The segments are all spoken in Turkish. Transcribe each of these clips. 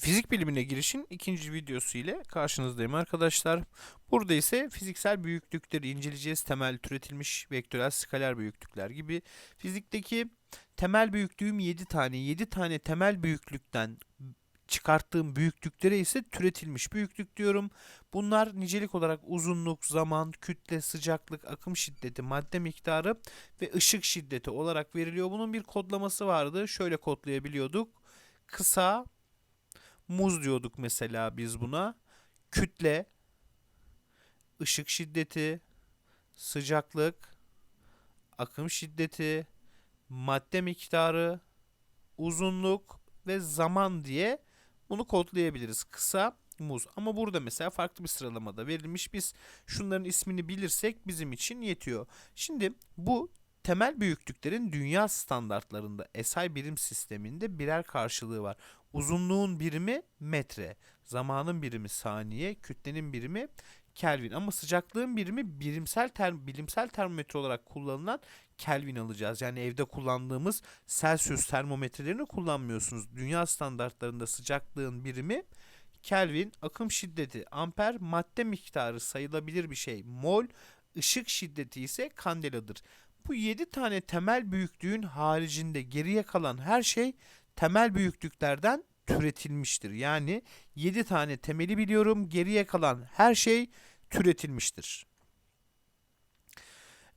Fizik bilimine girişin ikinci videosu ile karşınızdayım arkadaşlar. Burada ise fiziksel büyüklükleri inceleyeceğiz. Temel türetilmiş vektörel skaler büyüklükler gibi. Fizikteki temel büyüklüğüm 7 tane. 7 tane temel büyüklükten çıkarttığım büyüklüklere ise türetilmiş büyüklük diyorum. Bunlar nicelik olarak uzunluk, zaman, kütle, sıcaklık, akım şiddeti, madde miktarı ve ışık şiddeti olarak veriliyor. Bunun bir kodlaması vardı. Şöyle kodlayabiliyorduk. Kısa, muz diyorduk mesela biz buna. Kütle, ışık şiddeti, sıcaklık, akım şiddeti, madde miktarı, uzunluk ve zaman diye bunu kodlayabiliriz. Kısa, muz. Ama burada mesela farklı bir sıralamada verilmiş. Biz şunların ismini bilirsek bizim için yetiyor. Şimdi bu temel büyüklüklerin dünya standartlarında SI birim sisteminde birer karşılığı var. Uzunluğun birimi metre, zamanın birimi saniye, kütlenin birimi Kelvin ama sıcaklığın birimi birimsel term bilimsel termometre olarak kullanılan Kelvin alacağız. Yani evde kullandığımız Celsius termometrelerini kullanmıyorsunuz. Dünya standartlarında sıcaklığın birimi Kelvin, akım şiddeti amper, madde miktarı sayılabilir bir şey mol, ışık şiddeti ise kandeladır. Bu 7 tane temel büyüklüğün haricinde geriye kalan her şey temel büyüklüklerden türetilmiştir. Yani 7 tane temeli biliyorum. Geriye kalan her şey türetilmiştir.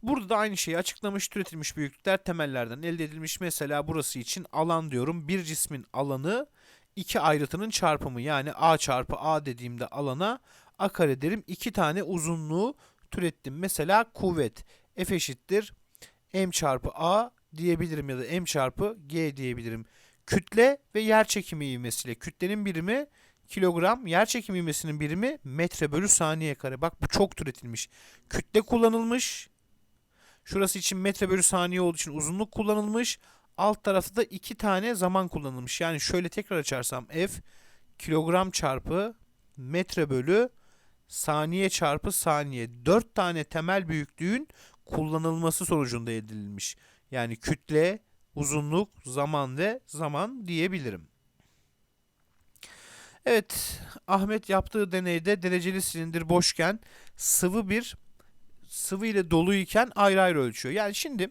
Burada da aynı şeyi açıklamış. Türetilmiş büyüklükler temellerden elde edilmiş. Mesela burası için alan diyorum. Bir cismin alanı iki ayrıtının çarpımı. Yani a çarpı a dediğimde alana a kare derim. İki tane uzunluğu türettim. Mesela kuvvet F eşittir m çarpı a diyebilirim ya da m çarpı g diyebilirim. Kütle ve yer çekimi ivmesiyle. Kütlenin birimi kilogram, yer çekimi ivmesinin birimi metre bölü saniye kare. Bak bu çok türetilmiş. Kütle kullanılmış. Şurası için metre bölü saniye olduğu için uzunluk kullanılmış. Alt tarafta da iki tane zaman kullanılmış. Yani şöyle tekrar açarsam F kilogram çarpı metre bölü saniye çarpı saniye. Dört tane temel büyüklüğün kullanılması sonucunda elde edilmiş. Yani kütle, uzunluk, zaman ve zaman diyebilirim. Evet, Ahmet yaptığı deneyde dereceli silindir boşken sıvı bir sıvı ile doluyken ayrı ayrı ölçüyor. Yani şimdi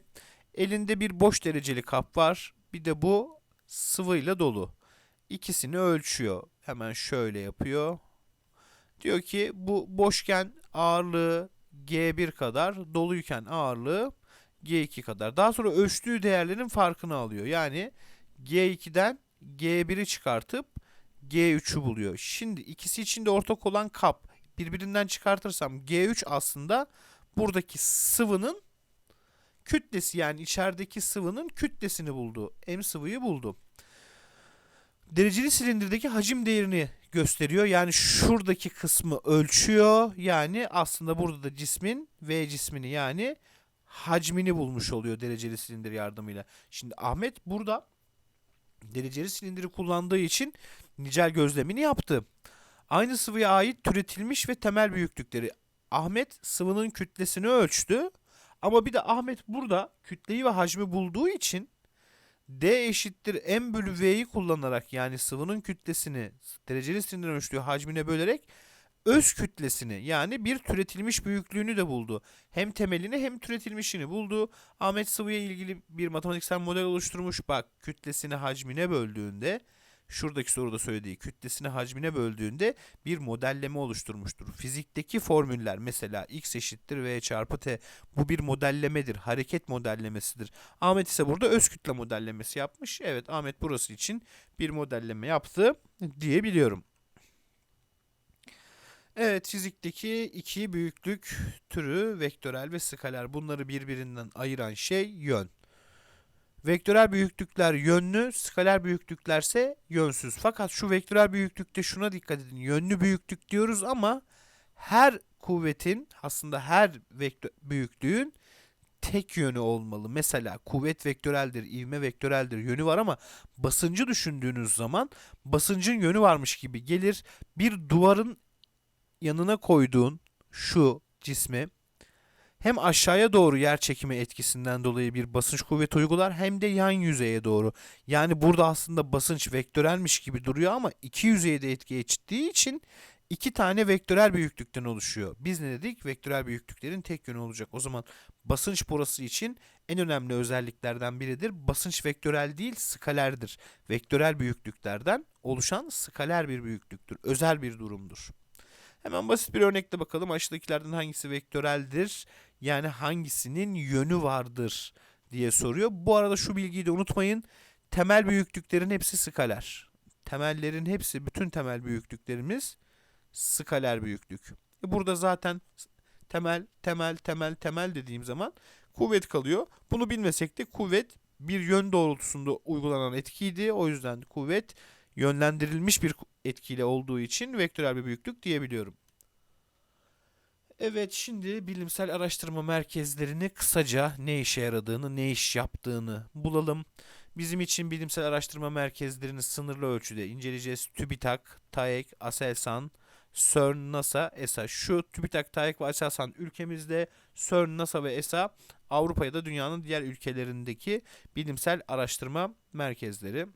elinde bir boş dereceli kap var. Bir de bu sıvı ile dolu. İkisini ölçüyor. Hemen şöyle yapıyor. Diyor ki bu boşken ağırlığı G1 kadar, doluyken ağırlığı G2 kadar. Daha sonra ölçtüğü değerlerin farkını alıyor. Yani G2'den G1'i çıkartıp G3'ü buluyor. Şimdi ikisi için de ortak olan kap birbirinden çıkartırsam G3 aslında buradaki sıvının kütlesi yani içerideki sıvının kütlesini buldu. M sıvıyı buldu. Dereceli silindirdeki hacim değerini gösteriyor. Yani şuradaki kısmı ölçüyor. Yani aslında burada da cismin V cismini yani hacmini bulmuş oluyor dereceli silindir yardımıyla. Şimdi Ahmet burada dereceli silindiri kullandığı için nicel gözlemini yaptı. Aynı sıvıya ait türetilmiş ve temel büyüklükleri. Ahmet sıvının kütlesini ölçtü. Ama bir de Ahmet burada kütleyi ve hacmi bulduğu için D eşittir M bölü V'yi kullanarak yani sıvının kütlesini dereceli silindir ölçtüğü hacmine bölerek öz kütlesini yani bir türetilmiş büyüklüğünü de buldu. Hem temelini hem türetilmişini buldu. Ahmet sıvıya ilgili bir matematiksel model oluşturmuş. Bak kütlesini hacmine böldüğünde şuradaki soruda söylediği kütlesini hacmine böldüğünde bir modelleme oluşturmuştur. Fizikteki formüller mesela x eşittir v çarpı t bu bir modellemedir. Hareket modellemesidir. Ahmet ise burada öz kütle modellemesi yapmış. Evet Ahmet burası için bir modelleme yaptı diyebiliyorum. Evet fizikteki iki büyüklük türü vektörel ve skaler bunları birbirinden ayıran şey yön. Vektörel büyüklükler yönlü, skaler büyüklüklerse yönsüz. Fakat şu vektörel büyüklükte şuna dikkat edin. Yönlü büyüklük diyoruz ama her kuvvetin aslında her vektör büyüklüğün tek yönü olmalı. Mesela kuvvet vektöreldir, ivme vektöreldir, yönü var ama basıncı düşündüğünüz zaman basıncın yönü varmış gibi gelir. Bir duvarın yanına koyduğun şu cismi hem aşağıya doğru yer çekimi etkisinden dolayı bir basınç kuvveti uygular hem de yan yüzeye doğru. Yani burada aslında basınç vektörelmiş gibi duruyor ama iki yüzeye de etki ettiği için iki tane vektörel büyüklükten oluşuyor. Biz ne dedik? Vektörel büyüklüklerin tek yönü olacak. O zaman basınç burası için en önemli özelliklerden biridir. Basınç vektörel değil, skalerdir. Vektörel büyüklüklerden oluşan skaler bir büyüklüktür. Özel bir durumdur. Hemen basit bir örnekle bakalım. Aşağıdakilerden hangisi vektöreldir? Yani hangisinin yönü vardır diye soruyor. Bu arada şu bilgiyi de unutmayın. Temel büyüklüklerin hepsi skaler. Temellerin hepsi, bütün temel büyüklüklerimiz skaler büyüklük. E burada zaten temel, temel, temel, temel dediğim zaman kuvvet kalıyor. Bunu bilmesek de kuvvet bir yön doğrultusunda uygulanan etkiydi. O yüzden kuvvet yönlendirilmiş bir etkiyle olduğu için vektörel bir büyüklük diyebiliyorum. Evet, şimdi bilimsel araştırma merkezlerini kısaca ne işe yaradığını, ne iş yaptığını bulalım. Bizim için bilimsel araştırma merkezlerini sınırlı ölçüde inceleyeceğiz. TÜBİTAK, TAEK, ASELSAN, CERN, NASA, ESA. Şu TÜBİTAK, TAEK ve ASELSAN ülkemizde, CERN, NASA ve ESA Avrupa ya da dünyanın diğer ülkelerindeki bilimsel araştırma merkezleri.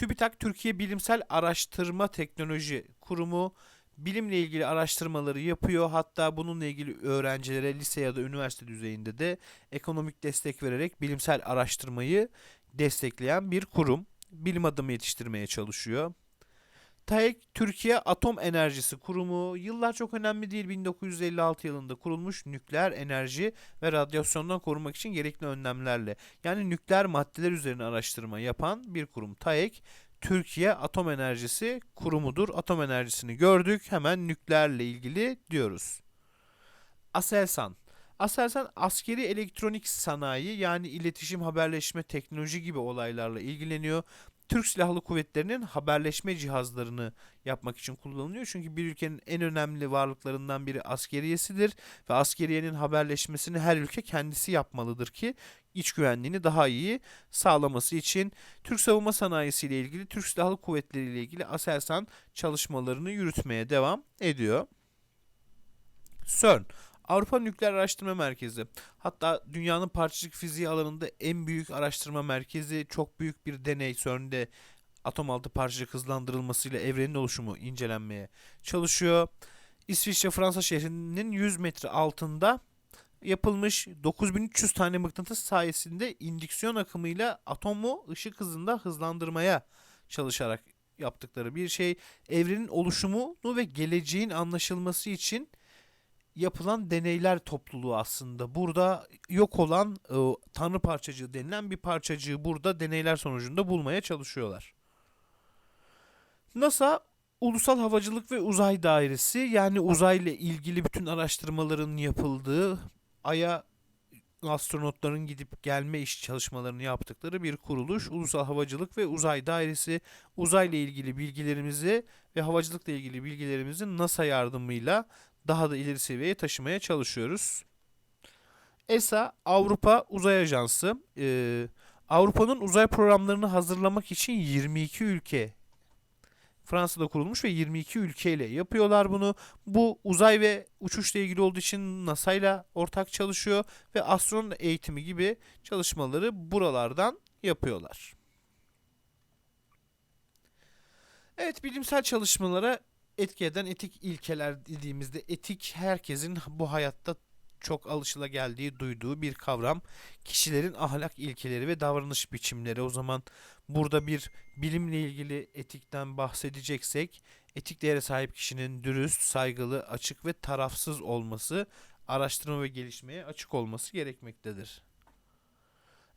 TÜBİTAK Türkiye Bilimsel Araştırma Teknoloji Kurumu bilimle ilgili araştırmaları yapıyor. Hatta bununla ilgili öğrencilere lise ya da üniversite düzeyinde de ekonomik destek vererek bilimsel araştırmayı destekleyen bir kurum. Bilim adamı yetiştirmeye çalışıyor. TAEK Türkiye Atom Enerjisi Kurumu yıllar çok önemli değil 1956 yılında kurulmuş nükleer enerji ve radyasyondan korunmak için gerekli önlemlerle yani nükleer maddeler üzerine araştırma yapan bir kurum TAEK Türkiye Atom Enerjisi Kurumudur. Atom enerjisini gördük. Hemen nükleerle ilgili diyoruz. Aselsan. Aselsan askeri elektronik sanayi yani iletişim, haberleşme, teknoloji gibi olaylarla ilgileniyor. Türk Silahlı Kuvvetleri'nin haberleşme cihazlarını yapmak için kullanılıyor. Çünkü bir ülkenin en önemli varlıklarından biri askeriyesidir ve askeriyenin haberleşmesini her ülke kendisi yapmalıdır ki iç güvenliğini daha iyi sağlaması için Türk savunma sanayisi ile ilgili Türk Silahlı Kuvvetleri ile ilgili Aselsan çalışmalarını yürütmeye devam ediyor. CERN Avrupa Nükleer Araştırma Merkezi. Hatta dünyanın parçacık fiziği alanında en büyük araştırma merkezi, çok büyük bir deney CERN'de atom altı parçacık hızlandırılmasıyla evrenin oluşumu incelenmeye çalışıyor. İsviçre Fransa şehrinin 100 metre altında yapılmış 9300 tane mıknatıs sayesinde indüksiyon akımıyla atomu ışık hızında hızlandırmaya çalışarak yaptıkları bir şey. Evrenin oluşumunu ve geleceğin anlaşılması için yapılan deneyler topluluğu aslında. Burada yok olan e, tanrı parçacığı denilen bir parçacığı burada deneyler sonucunda bulmaya çalışıyorlar. NASA Ulusal Havacılık ve Uzay Dairesi yani uzayla ilgili bütün araştırmaların yapıldığı, Ay'a astronotların gidip gelme iş çalışmalarını yaptıkları bir kuruluş. Ulusal Havacılık ve Uzay Dairesi uzayla ilgili bilgilerimizi ve havacılıkla ilgili bilgilerimizi NASA yardımıyla daha da ileri seviyeye taşımaya çalışıyoruz. ESA Avrupa Uzay Ajansı e, Avrupa'nın uzay programlarını hazırlamak için 22 ülke Fransa'da kurulmuş ve 22 ülkeyle yapıyorlar bunu. Bu uzay ve uçuşla ilgili olduğu için NASA ile ortak çalışıyor ve astronot eğitimi gibi çalışmaları buralardan yapıyorlar. Evet bilimsel çalışmalara etki eden etik ilkeler dediğimizde etik herkesin bu hayatta çok alışıla geldiği, duyduğu bir kavram. Kişilerin ahlak ilkeleri ve davranış biçimleri. O zaman burada bir bilimle ilgili etikten bahsedeceksek, etik değere sahip kişinin dürüst, saygılı, açık ve tarafsız olması, araştırma ve gelişmeye açık olması gerekmektedir.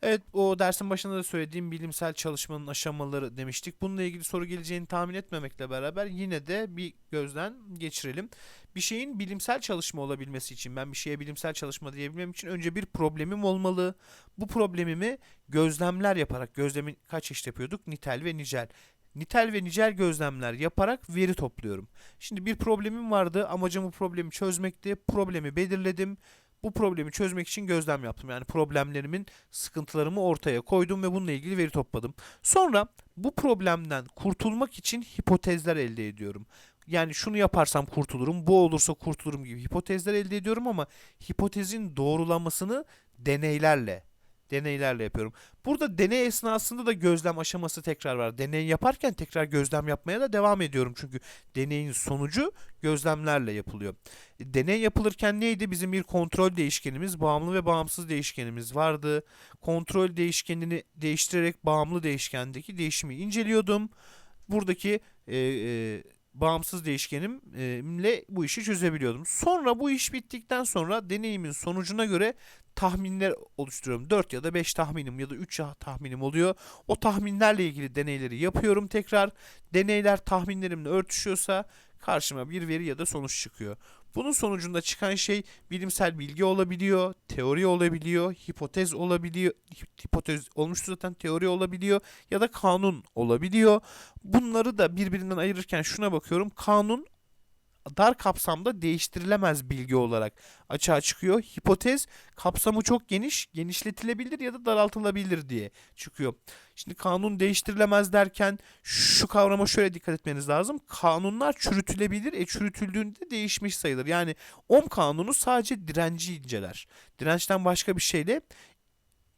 Evet o dersin başında da söylediğim bilimsel çalışmanın aşamaları demiştik. Bununla ilgili soru geleceğini tahmin etmemekle beraber yine de bir gözden geçirelim. Bir şeyin bilimsel çalışma olabilmesi için ben bir şeye bilimsel çalışma diyebilmem için önce bir problemim olmalı. Bu problemimi gözlemler yaparak gözlemin kaç çeşit yapıyorduk? Nitel ve nicel. Nitel ve nicel gözlemler yaparak veri topluyorum. Şimdi bir problemim vardı. Amacım bu problemi çözmekti. Problemi belirledim bu problemi çözmek için gözlem yaptım. Yani problemlerimin sıkıntılarımı ortaya koydum ve bununla ilgili veri topladım. Sonra bu problemden kurtulmak için hipotezler elde ediyorum. yani şunu yaparsam kurtulurum, bu olursa kurtulurum gibi hipotezler elde ediyorum ama hipotezin doğrulanmasını deneylerle deneylerle yapıyorum. Burada deney esnasında da gözlem aşaması tekrar var. Deney yaparken tekrar gözlem yapmaya da devam ediyorum. Çünkü deneyin sonucu gözlemlerle yapılıyor. Deney yapılırken neydi? Bizim bir kontrol değişkenimiz, bağımlı ve bağımsız değişkenimiz vardı. Kontrol değişkenini değiştirerek bağımlı değişkendeki değişimi inceliyordum. Buradaki e, e, bağımsız değişkenimle bu işi çözebiliyordum. Sonra bu iş bittikten sonra deneyimin sonucuna göre tahminler oluşturuyorum. 4 ya da 5 tahminim ya da 3 tahminim oluyor. O tahminlerle ilgili deneyleri yapıyorum tekrar. Deneyler tahminlerimle örtüşüyorsa karşıma bir veri ya da sonuç çıkıyor. Bunun sonucunda çıkan şey bilimsel bilgi olabiliyor, teori olabiliyor, hipotez olabiliyor. Hipotez olmuştu zaten teori olabiliyor ya da kanun olabiliyor. Bunları da birbirinden ayırırken şuna bakıyorum. Kanun dar kapsamda değiştirilemez bilgi olarak açığa çıkıyor. Hipotez kapsamı çok geniş, genişletilebilir ya da daraltılabilir diye çıkıyor. Şimdi kanun değiştirilemez derken şu kavrama şöyle dikkat etmeniz lazım. Kanunlar çürütülebilir. E çürütüldüğünde değişmiş sayılır. Yani Ohm kanunu sadece direnci inceler. Dirençten başka bir şeyle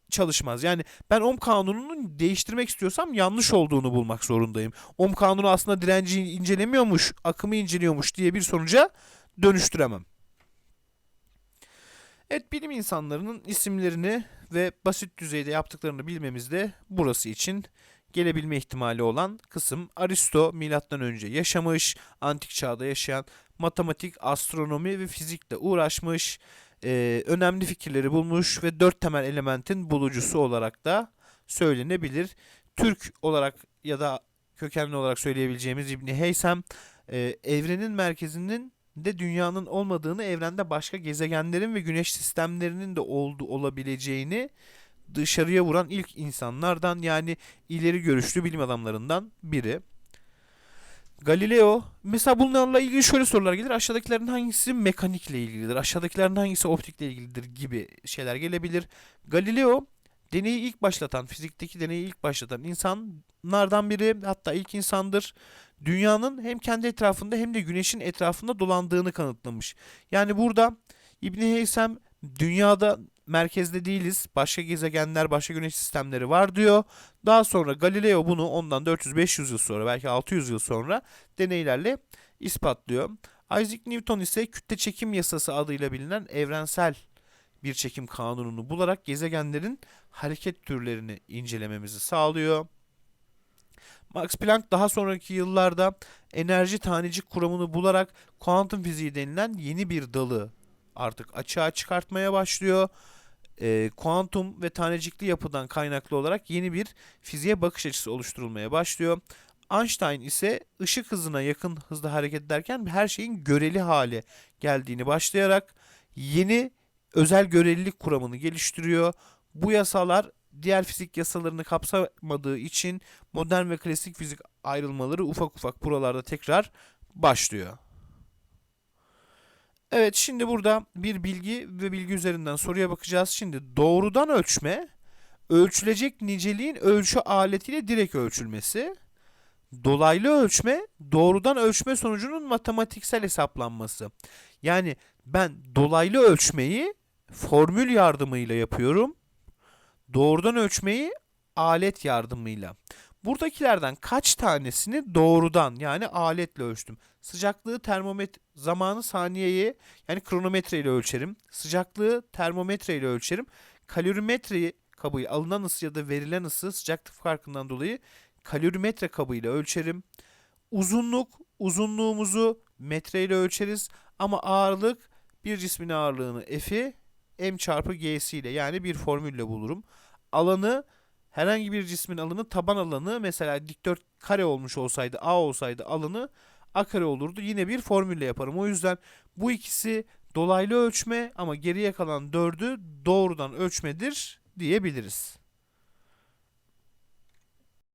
çalışmaz. Yani ben Ohm kanununu değiştirmek istiyorsam yanlış olduğunu bulmak zorundayım. Ohm kanunu aslında direnci incelemiyormuş, akımı inceliyormuş diye bir sonuca dönüştüremem. Evet bilim insanlarının isimlerini ve basit düzeyde yaptıklarını bilmemiz de burası için gelebilme ihtimali olan kısım. Aristo milattan önce yaşamış, antik çağda yaşayan matematik, astronomi ve fizikle uğraşmış, e, önemli fikirleri bulmuş ve dört temel elementin bulucusu olarak da söylenebilir. Türk olarak ya da kökenli olarak söyleyebileceğimiz İbni Heysem e, evrenin merkezinin de dünyanın olmadığını, evrende başka gezegenlerin ve güneş sistemlerinin de oldu olabileceğini dışarıya vuran ilk insanlardan yani ileri görüşlü bilim adamlarından biri. Galileo mesela bunlarla ilgili şöyle sorular gelir. Aşağıdakilerin hangisi mekanikle ilgilidir? Aşağıdakilerin hangisi optikle ilgilidir gibi şeyler gelebilir. Galileo deneyi ilk başlatan, fizikteki deneyi ilk başlatan insanlardan biri hatta ilk insandır. Dünyanın hem kendi etrafında hem de güneşin etrafında dolandığını kanıtlamış. Yani burada İbni Heysem dünyada merkezde değiliz. Başka gezegenler, başka güneş sistemleri var diyor. Daha sonra Galileo bunu ondan 400-500 yıl sonra belki 600 yıl sonra deneylerle ispatlıyor. Isaac Newton ise kütle çekim yasası adıyla bilinen evrensel bir çekim kanununu bularak gezegenlerin hareket türlerini incelememizi sağlıyor. Max Planck daha sonraki yıllarda enerji tanecik kuramını bularak kuantum fiziği denilen yeni bir dalı artık açığa çıkartmaya başlıyor. E, kuantum ve tanecikli yapıdan kaynaklı olarak yeni bir fiziğe bakış açısı oluşturulmaya başlıyor. Einstein ise ışık hızına yakın hızda hareket ederken her şeyin göreli hale geldiğini başlayarak yeni özel görelilik kuramını geliştiriyor. Bu yasalar diğer fizik yasalarını kapsamadığı için modern ve klasik fizik ayrılmaları ufak ufak buralarda tekrar başlıyor. Evet şimdi burada bir bilgi ve bilgi üzerinden soruya bakacağız. Şimdi doğrudan ölçme ölçülecek niceliğin ölçü aletiyle direkt ölçülmesi. Dolaylı ölçme doğrudan ölçme sonucunun matematiksel hesaplanması. Yani ben dolaylı ölçmeyi formül yardımıyla yapıyorum. Doğrudan ölçmeyi alet yardımıyla. Buradakilerden kaç tanesini doğrudan yani aletle ölçtüm. Sıcaklığı termometre zamanı saniyeye yani kronometre ile ölçerim. Sıcaklığı termometre ile ölçerim. Kalorimetre kabı alınan ısı ya da verilen ısı sıcaklık farkından dolayı kalorimetre kabıyla ölçerim. Uzunluk uzunluğumuzu metre ile ölçeriz ama ağırlık bir cismin ağırlığını F'i m çarpı g'si ile yani bir formülle bulurum. Alanı herhangi bir cismin alanı taban alanı mesela dikdört kare olmuş olsaydı a olsaydı alanı a kare olurdu. Yine bir formülle yaparım. O yüzden bu ikisi dolaylı ölçme ama geriye kalan dördü doğrudan ölçmedir diyebiliriz.